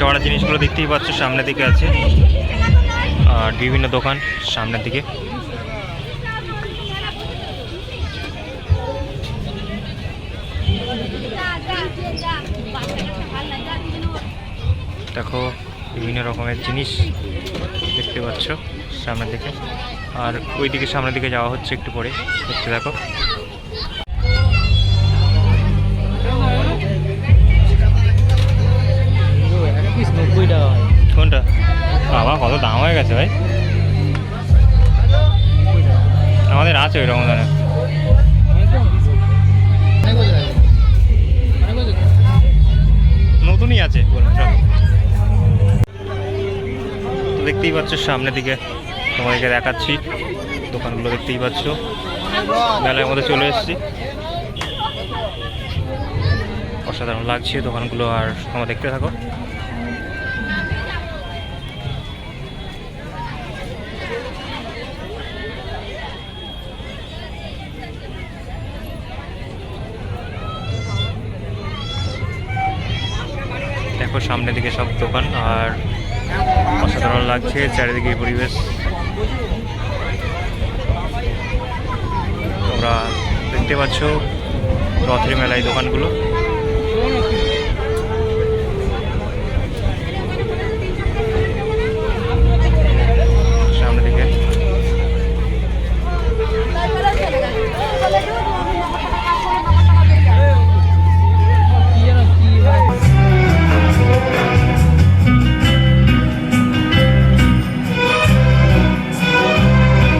চড়া জিনিসগুলো দেখতেই পাচ্ছ, সামনের দিকে আছে। আর বিভিন্ন দোকান সামনের দিকে। দেখো, বিভিন্ন রকমের জিনিস দেখতে পাচ্ছ সামনের দিকে। আর ওই দিকে সামনের দিকে যাওয়া হচ্ছে একটু পরে। দেখতে দেখো গেছে ভাই? আমাদের আছে ওই রকম ধরনের। নতুনই আছে তো দেখতেই পাচ্ছ সামনের দিকে তোমাদেরকে দেখাচ্ছি। দোকানগুলো দেখতেই পাচ্ছ। মেলার মধ্যে চলে এসেছি। অসাধারণ লাগছে দোকানগুলো, আর তোমরা দেখতে থাকো। দেখো সামনের দিকে সব দোকান, আর অসাধারণ লাগছে চারিদিকে পরিবেশ। তোমরা দেখতে পাচ্ছ রথের মেলায় দোকানগুলো।